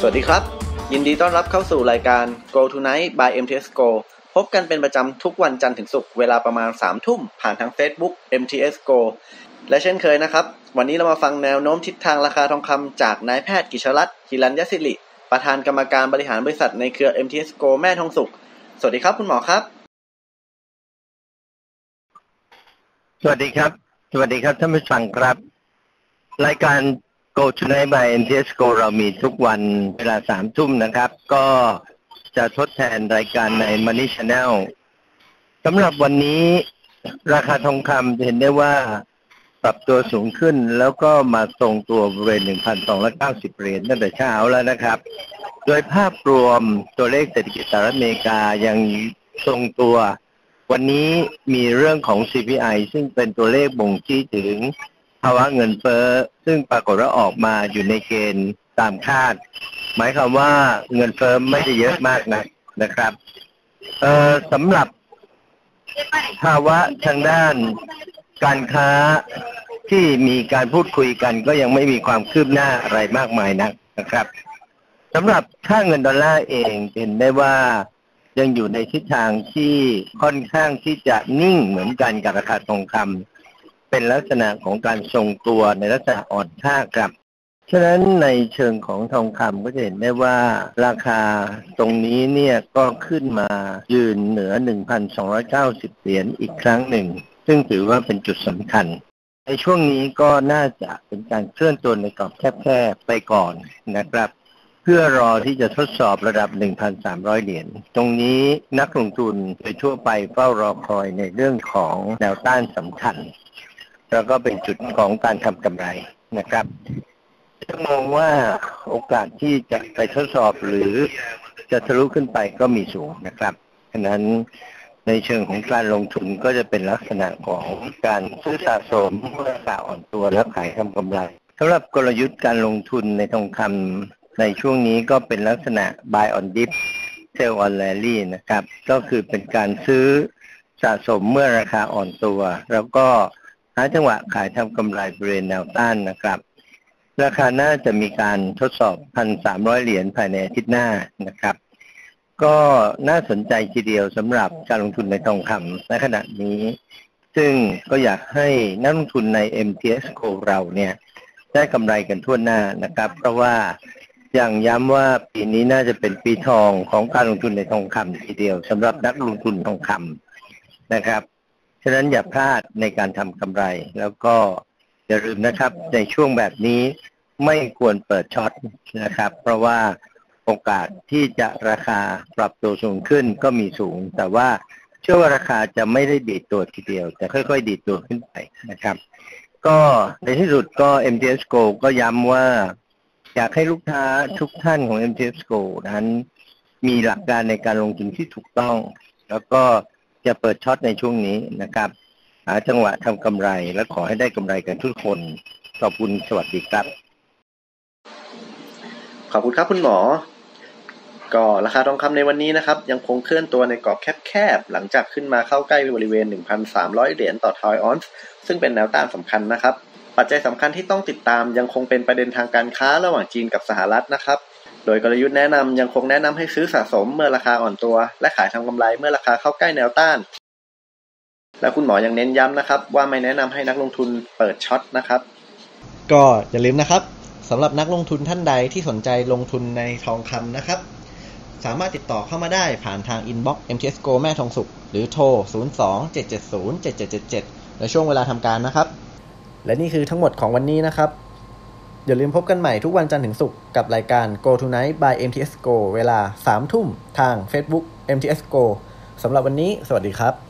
สวัสดีครับ ยินดีต้อนรับเข้าสู่รายการ Go Tonight by MTS Go พบกันเป็นประจำทุกวันจันทร์ถึงศุกร์เวลาประมาณ 3 ทุ่มผ่านทาง Facebook MTS Go และเช่นเคยนะครับ วันนี้เรามาฟังแนวโน้มทิศทางราคาทองคำจากนายแพทย์กิชรัตน์ฮิรัญยศิริ ประธานกรรมการบริหารบริษัทในเครือ MTS Go แม่ทองสุข สวัสดีครับคุณหมอครับ สวัสดีครับ สวัสดีครับท่านผู้ฟังครับ รายการ Go Tonight by NTS Go เรามีทุกวันเวลาสามทุ่มนะครับ ก็จะทดแทนรายการใน Money Channel สำหรับวันนี้ราคาทองคำจะเห็นได้ว่าปรับตัวสูงขึ้นแล้วก็มาทรงตัวบริเวณ 1,290 เหรียญตั้งแต่เช้าแล้วนะครับ โดยภาพรวมตัวเลขเศรษฐกิจสหรัฐอเมริกายังทรงตัว วันนี้มีเรื่องของ CPI ซึ่งเป็นตัวเลขบ่งชี้ถึงาวะเงินเฟ้อซึ่งปรากฏว่าออกมาอยู่ในเกณฑ์ตามคาด หมายความว่าเงินเฟ้อไม่ได้เยอะมากนะนะครับเอ่อสำหรับภาวะทางด้านการค้าที่มีการพูดคุยกันก็ยังไม่มีความคืบหน้าอะไรมากมายนักนะครับสำหรับค่าเงินดอลลาร์เองเห็นได้ว่ายังอยู่ในทิศทางที่ค่อนข้างที่จะนิ่งเหมือนกันกับราคาทองคำ เป็นลักษณะของการทรงตัวในลักษณะอ่อนค่าครับ ฉะนั้นในเชิงของทองคำก็จะเห็นได้ว่าราคาตรงนี้เนี่ยก็ขึ้นมายืนเหนือ 1,290 เหรียญอีกครั้งหนึ่ง ซึ่งถือว่าเป็นจุดสำคัญ ในช่วงนี้ก็น่าจะเป็นการเคลื่อนตัวในกรอบแคบๆไปก่อนนะครับเพื่อรอที่จะทดสอบระดับ 1,300 เหรียญ ตรงนี้นักลงทุนโดยทั่วไปเฝ้ารอคอยในเรื่องของแนวต้านสำคัญ แล้วก็เป็นจุดของการทำกำไรนะครับจะมองว่าโอกาสที่จะไปทดสอบหรือจะทะลุขึ้นไปก็มีสูงนะครับฉะนั้นในเชิงของการลงทุนก็จะเป็นลักษณะของการซื้อสะสมเมื่อราคาอ่อนตัวแล้วขายทำกำไรสำหรับกลยุทธ์การลงทุนในทองคำในช่วงนี้ก็เป็นลักษณะ buy on dip sell on rally นะครับ ก็คือเป็นการซื้อสะสมเมื่อราคาอ่อนตัว แล้วก็ หาจังหวะขายทำกำไรบริเวณแนวต้านนะครับ ราคาน่าจะมีการทดสอบ 1,300 เหรียญภายในอาทิตย์หน้านะครับ ก็น่าสนใจทีเดียวสำหรับการลงทุนในทองคำในขณะนี้ ซึ่งก็อยากให้นักลงทุนใน MTS Co เราเนี่ยได้กำไรกันทั่วหน้านะครับ เพราะว่าอย่างย้ำว่าปีนี้น่าจะเป็นปีทองของการลงทุนในทองคำทีเดียวสำหรับนักลงทุนทองคำนะครับ ฉะนั้นอย่าพลาดในการทำกำไร แล้วก็อย่าลืมนะครับ ในช่วงแบบนี้ไม่ควรเปิดช็อตนะครับ เพราะว่าโอกาสที่จะราคาปรับตัวสูงขึ้นก็มีสูง แต่ว่าเชื่อว่าราคาจะไม่ได้ดีดตัวทีเดียวจะค่อยๆ ดีดตัวขึ้นไปนะครับ ก็ในที่สุดก็ MTS Go ก็ย้ำว่า อยากให้ลูกค้าทุกท่านของ MTS Go นั้น มีหลักการในการลงทุนที่ถูกต้อง แล้วก็ จะเปิดช็อตในช่วงนี้นะครับ หาจังหวะทำกำไรและขอให้ได้กำไรกันทุกคน ขอบคุณสวัสดีครับ ขอบคุณครับคุณหมอ ก็ราคาทองคำในวันนี้นะครับ ยังคงเคลื่อนตัวในกรอบแคบๆ หลังจากขึ้นมาเข้าใกล้บริเวณ 1,300 เหรียญต่อทอยออนซ์ซึ่งเป็นแนวต้านสำคัญนะครับ ปัจจัยสำคัญที่ต้องติดตามยังคงเป็นประเด็นทางการค้าระหว่างจีนกับสหรัฐนะครับ โดยกลยุทธ์แนะนำยังคงแนะนำให้ซื้อสะสมเมื่อราคาอ่อนตัว และขายทำกำไรเมื่อราคาเข้าใกล้แนวต้าน และคุณหมอยังเน้นย้ำนะครับ ว่าไม่แนะนำให้นักลงทุนเปิดช็อตนะครับ ก็อย่าลืมนะครับสำหรับนักลงทุนท่านใดที่สนใจลงทุนในทองคำนะครับ สามารถติดต่อเข้ามาได้ผ่านทางอินบ็อกซ์ MTS Go แม่ทองสุข หรือโทร 02-770-7777 ในช่วงเวลาทำการนะครับ และนี่คือทั้งหมดของวันนี้นะครับ อย่าลืมพบกันใหม่ทุกวันจันทร์ถึงศุกร์กับรายการ Go Tonight by MTS Go เวลา3ทุ่มทาง Facebook MTS Go สำหรับวันนี้ สวัสดีครับ